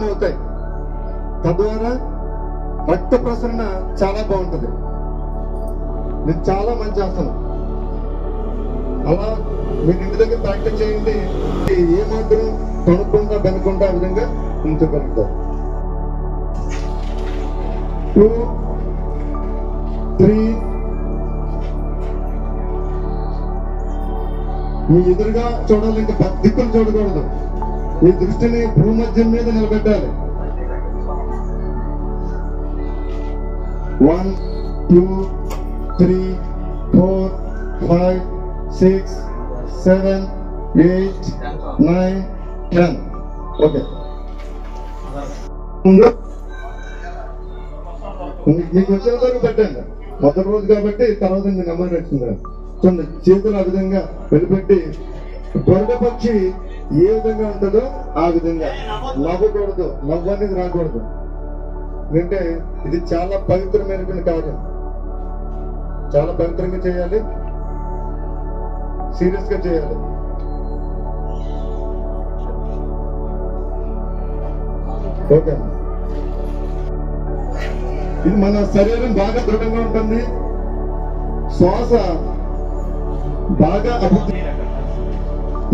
అవుతాయి తద్వారా రక్త ప్రసరణ చాలా బాగుంటుంది. ఇది చాలా మంచి ఆసనం. అలా మీరు ఇంటి దగ్గర ప్రాక్టీస్ చేయండి. ఏ మాత్రం కనుక్కుంటా బెనకుండా ఆ విధంగా ఉంచగలుగుతారు టూ త్రీ. మీ ఎదురుగా చూడాలి ఇంకా దిక్కులు చూడకూడదు. మీ దృష్టిని భూమధ్యం మీద నిలబెట్టాలి. One two three four five six seven eight nine ten okay మీకు వచ్చిన వరకు పెట్టండి. మొదటి రోజు కాబట్టి తర్వాత నెమ్మది నెంబర్ వచ్చింది చూడండి చేతులు ఆ విధంగా వెళ్ళిపెట్టి గొర్రె పక్షి ఏ విధంగా ఉంటుందో ఆ విధంగా. నవ్వకూడదు నవ్వు అనేది రాకూడదు. ఎందుకంటే ఇది చాలా పవిత్రమైనటువంటి కార్యం. చాలా పవిత్రంగా చేయాలి. సీరియస్గా చేయాలి. ఓకే. ఇది మన శరీరం బాగా దృఢంగా ఉంటుంది. శ్వాస బాగా అభివృద్ధి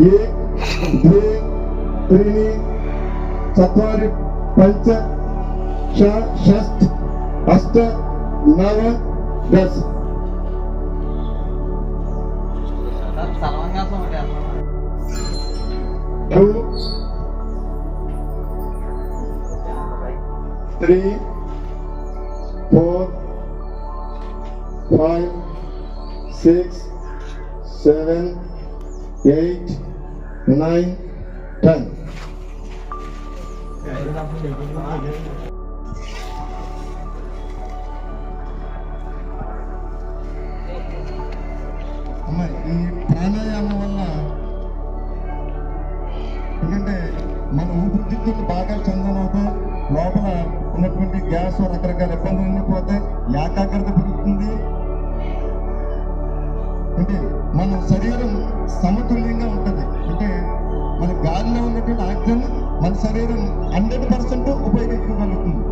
ఏ द्वे त्रीणि चत्वारि पञ्च अष्ट नव दश three, four, five, six, seven, eight, nine, ten. Seven ఈ ప్రాణాయామం వల్ల ఎందుకంటే మన ఊపిరితిత్తులు బాగా చందనవుతాయి లోపల ఉన్నటువంటి గ్యాస్ రకరకాల ఇబ్బందులు పోతాయి ఏకాగ్రత పెరుగుతుంది అంటే మన శరీరం సమతుల్యంగా గాలిలో ఆక్సిజన్ మన శరీరం హండ్రెడ్ పర్సెంట్ ఉపయోగించుకోగలుగుతుంది.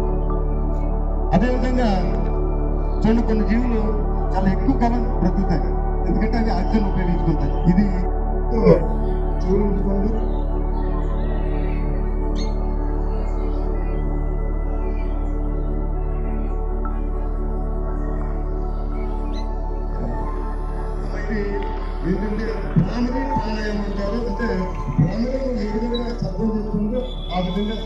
అదేవిధంగా చూడండి కొన్ని జీవులు చాలా ఎక్కువ కాలం బ్రతుకుతాయి. ఎందుకంటే అవి ఆక్సిజన్ ఉపయోగించుకుంటాయి. ఇది చూడండి ఏంటంటే ప్రాణి ప్రాణాయామం అంటారు. అంటే ప్రాణులు ఏ విధంగా శబ్దం చేస్తుందో ఆ విధంగా